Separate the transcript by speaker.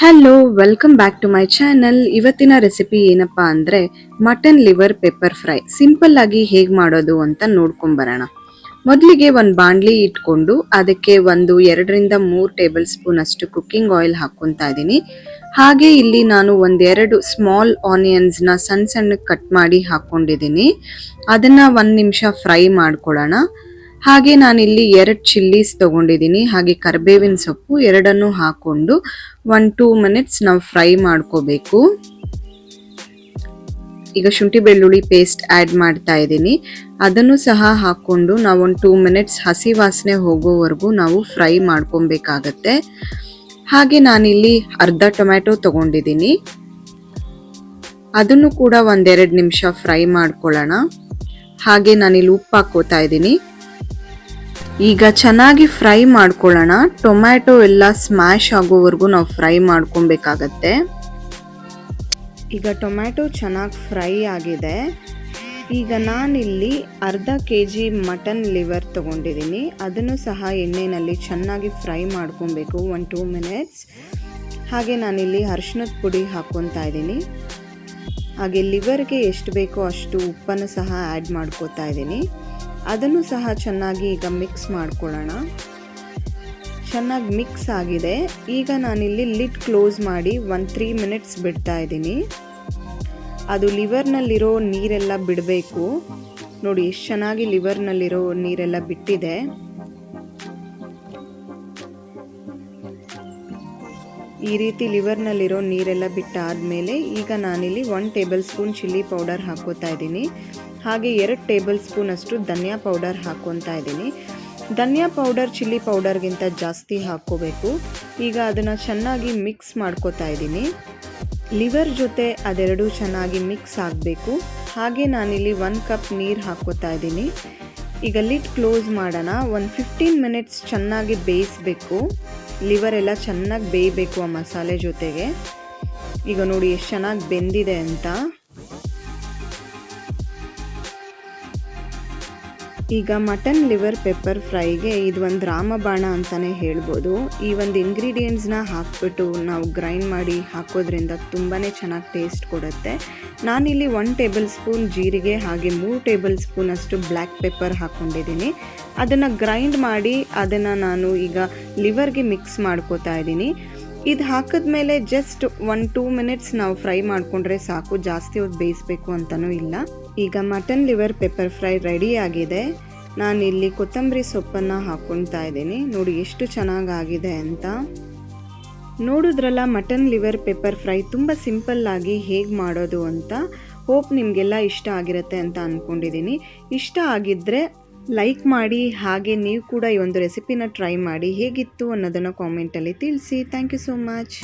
Speaker 1: Hello welcome back to my channel ಇವತ್ತಿನ recipe ಏನಪ್ಪಾ ಅಂದ್ರೆ mutton liver pepper fry simple ಆಗಿ ಹೇಗೆ ಮಾಡೋದು ಅಂತ ನೋಡ್ಕೊಂಬರೋಣ ಮೊದಲಿಗೆ ಒಂದು ಬಾಂಡ್ಲಿ ಇಟ್ಕೊಂಡು ಅದಕ್ಕೆ ಒಂದು ಎರಡರಿಂದ ಮೂರು ಟೇಬಲ್ ಸ್ಪೂನ್ ಅಷ್ಟು ಕುಕ್ಕಿಂಗ್ ಆಯಿಲ್ ಹಾಕ್ಕೊತಾ ಇದ್ದೀನಿ. ಹಾಗೆ ಇಲ್ಲಿ ನಾನು ಒಂದೆರಡು ಸ್ಮಾಲ್ ಆನಿಯನ್ಸ್ನ ಸಣ್ಣ ಸಣ್ಣ ಕಟ್ ಮಾಡಿ ಹಾಕ್ಕೊಂಡಿದ್ದೀನಿ ಅದನ್ನ ಒಂದು ನಿಮಿಷ ಫ್ರೈ ಮಾಡ್ಕೊಳ್ಳೋಣ. ಹಾಗೆ ನಾನಿಲ್ಲಿ ಎರಡು ಚಿಲ್ಲೀಸ್ ತಗೊಂಡಿದ್ದೀನಿ. ಹಾಗೆ ಕರ್ಬೇವಿನ ಸೊಪ್ಪು ಎರಡನ್ನು ಹಾಕ್ಕೊಂಡು ಒನ್ ಟೂ ಮಿನಿಟ್ಸ್ ನಾವು ಫ್ರೈ ಮಾಡ್ಕೋಬೇಕು. ಈಗ ಶುಂಠಿ ಬೆಳ್ಳುಳ್ಳಿ ಪೇಸ್ಟ್ ಆ್ಯಡ್ ಮಾಡ್ತಾ ಇದ್ದೀನಿ. ಅದನ್ನು ಸಹ ಹಾಕ್ಕೊಂಡು ನಾವು ಒಂದು ಟೂ ಮಿನಿಟ್ಸ್ ಹಸಿ ವಾಸನೆ ಹೋಗೋವರೆಗೂ ನಾವು ಫ್ರೈ ಮಾಡ್ಕೊಬೇಕಾಗತ್ತೆ. ಹಾಗೆ ನಾನಿಲ್ಲಿ ಅರ್ಧ ಟೊಮ್ಯಾಟೊ ತಗೊಂಡಿದ್ದೀನಿ. ಅದನ್ನು ಕೂಡ ಒಂದೆರಡು ನಿಮಿಷ ಫ್ರೈ ಮಾಡ್ಕೊಳ್ಳೋಣ. ಹಾಗೆ ನಾನಿಲ್ಲಿ ಉಪ್ಪು ಹಾಕೋತಾ ಇದ್ದೀನಿ. ಈಗ ಚೆನ್ನಾಗಿ ಫ್ರೈ ಮಾಡ್ಕೊಳ್ಳೋಣ. ಟೊಮ್ಯಾಟೊ ಎಲ್ಲ ಸ್ಮ್ಯಾಶ್ ಆಗೋವರೆಗೂ ನಾವು ಫ್ರೈ ಮಾಡ್ಕೊಬೇಕಾಗತ್ತೆ. ಈಗ ಟೊಮ್ಯಾಟೊ ಚೆನ್ನಾಗಿ ಫ್ರೈ ಆಗಿದೆ. ಈಗ ನಾನಿಲ್ಲಿ ಅರ್ಧ ಕೆ ಜಿ ಮಟನ್ ಲಿವರ್ ತೊಗೊಂಡಿದ್ದೀನಿ. ಅದನ್ನು ಸಹ ಎಣ್ಣೆಯಲ್ಲಿ ಚೆನ್ನಾಗಿ ಫ್ರೈ ಮಾಡ್ಕೊಬೇಕು ಒನ್ ಟೂ ಮಿನಿಟ್ಸ್. ಹಾಗೆ ನಾನಿಲ್ಲಿ ಅರ್ಶಿನದ ಪುಡಿ ಹಾಕ್ಕೊತಾ ಇದ್ದೀನಿ. ಹಾಗೆ ಲಿವರ್ಗೆ ಎಷ್ಟು ಬೇಕೋ ಅಷ್ಟು ಉಪ್ಪನ್ನು ಸಹ ಆ್ಯಡ್ ಮಾಡ್ಕೋತಾ ಇದ್ದೀನಿ. ಅದನ್ನು ಸಹ ಚೆನ್ನಾಗಿ ಈಗ ಮಿಕ್ಸ್ ಮಾಡ್ಕೊಳ್ಳೋಣ. ಚೆನ್ನಾಗಿ ಮಿಕ್ಸ್ ಆಗಿದೆ. ಈಗ ನಾನಿಲ್ಲಿ ಲಿಡ್ ಕ್ಲೋಸ್ ಮಾಡಿ ಒಂದು ತ್ರೀ ಮಿನಿಟ್ಸ್ ಬಿಡ್ತಾ ಇದ್ದೀನಿ. ಅದು ಲಿವರ್ನಲ್ಲಿರೋ ನೀರೆಲ್ಲ ಬಿಡಬೇಕು. ನೋಡಿ, ಎಷ್ಟು ಚೆನ್ನಾಗಿ ಲಿವರ್ನಲ್ಲಿರೋ ನೀರೆಲ್ಲ ಬಿಟ್ಟಿದೆ. ಈ ರೀತಿ ಲಿವರ್ನಲ್ಲಿರೋ ನೀರೆಲ್ಲ ಬಿಟ್ಟಾದಮೇಲೆ ಈಗ ನಾನಿಲ್ಲಿ one tablespoon chilli powder ಹಾಕೋತಾ ಇದ್ದೀನಿ. ಹಾಗೆ ಎರಡು ಟೇಬಲ್ ಸ್ಪೂನ್ ಅಷ್ಟು ಧನಿಯಾ ಪೌಡರ್ ಹಾಕ್ಕೊತಾ ಇದ್ದೀನಿ. ಧನಿಯಾ ಪೌಡರ್ ಚಿಲ್ಲಿ ಪೌಡರ್ಗಿಂತ ಜಾಸ್ತಿ ಹಾಕ್ಕೋಬೇಕು. ಈಗ ಅದನ್ನು ಚೆನ್ನಾಗಿ ಮಿಕ್ಸ್ ಮಾಡ್ಕೋತಾ ಇದ್ದೀನಿ. ಲಿವರ್ ಜೊತೆ ಅದೆರಡು ಚೆನ್ನಾಗಿ ಮಿಕ್ಸ್ ಆಗಬೇಕು. ಹಾಗೆ ನಾನಿಲ್ಲಿ ಒನ್ ಕಪ್ ನೀರು ಹಾಕೋತಾ ಇದ್ದೀನಿ. ಈಗ ಲಿಟ್ ಕ್ಲೋಸ್ ಮಾಡೋಣ. ಒಂದು ಫಿಫ್ಟೀನ್ ಮಿನಿಟ್ಸ್ ಚೆನ್ನಾಗಿ ಬೇಯಿಸಬೇಕು. ಲಿವರ್ ಎಲ್ಲ ಚೆನ್ನಾಗಿ ಬೇಯಬೇಕು ಆ ಮಸಾಲೆ ಜೊತೆಗೆ. ಈಗ ನೋಡಿ ಎಷ್ಟು ಚೆನ್ನಾಗಿ ಬೆಂದಿದೆ ಅಂತ. ಈಗ ಮಟನ್ ಲಿವರ್ ಪೆಪ್ಪರ್ ಫ್ರೈಗೆ ಇದು ಒಂದು ರಾಮಬಾಣ ಅಂತಲೇ ಹೇಳ್ಬೋದು. ಈ ಒಂದು ಇಂಗ್ರೀಡಿಯೆಂಟ್ಸ್ನ ಹಾಕ್ಬಿಟ್ಟು ನಾವು ಗ್ರೈಂಡ್ ಮಾಡಿ ಹಾಕೋದ್ರಿಂದ ತುಂಬಾ ಚೆನ್ನಾಗಿ ಟೇಸ್ಟ್ ಕೊಡುತ್ತೆ. ನಾನಿಲ್ಲಿ ಒನ್ ಟೇಬಲ್ ಸ್ಪೂನ್ ಜೀರಿಗೆ ಹಾಗೆ ಮೂರು ಟೇಬಲ್ ಸ್ಪೂನ್ ಅಷ್ಟು ಬ್ಲ್ಯಾಕ್ ಪೆಪ್ಪರ್ ಹಾಕ್ಕೊಂಡಿದ್ದೀನಿ ಅದನ್ನು ಗ್ರೈಂಡ್ ಮಾಡಿ ಅದನ್ನು ನಾನು ಈಗ ಲಿವರ್ಗೆ ಮಿಕ್ಸ್ ಮಾಡ್ಕೋತಾ ಇದ್ದೀನಿ. ಇದು ಹಾಕಿದ್ಮೇಲೆ ಜಸ್ಟ್ ಒನ್ ಟೂ ಮಿನಿಟ್ಸ್ ನಾವು ಫ್ರೈ ಮಾಡಿಕೊಂಡ್ರೆ ಸಾಕು. ಜಾಸ್ತಿ ಹೊತ್ತು ಬೇಯಿಸ್ಬೇಕು ಅಂತಲೂ ಇಲ್ಲ. ಈಗ mutton liver pepper fry ready ಆಗಿದೆ. ನಾನು ಇಲ್ಲಿ ಕೊತ್ತಂಬರಿ ಸೊಪ್ಪನ್ನು ಹಾಕ್ಕೊಳ್ತಾ ಇದ್ದೀನಿ. ನೋಡಿ ಎಷ್ಟು ಚೆನ್ನಾಗಾಗಿದೆ ಅಂತ. ನೋಡಿದ್ರಲ್ಲ ಮಟನ್ ಲಿವರ್ ಪೆಪ್ಪರ್ ಫ್ರೈ ತುಂಬ ಸಿಂಪಲ್ಲಾಗಿ ಹೇಗೆ ಮಾಡೋದು ಅಂತ. ಹೋಪ್ ನಿಮಗೆಲ್ಲ ಇಷ್ಟ ಆಗಿರುತ್ತೆ ಅಂತ ಅಂದ್ಕೊಂಡಿದ್ದೀನಿ ಇಷ್ಟ ಆಗಿದ್ದರೆ ಲೈಕ್ ಮಾಡಿ, ಹಾಗೆ ನೀವು ಕೂಡ ಈ ಒಂದು ರೆಸಿಪಿನ ಟ್ರೈ ಮಾಡಿ, ಹೇಗಿತ್ತು ಅನ್ನೋದನ್ನು ಕಾಮೆಂಟಲ್ಲಿ ತಿಳಿಸಿ. Thank you so much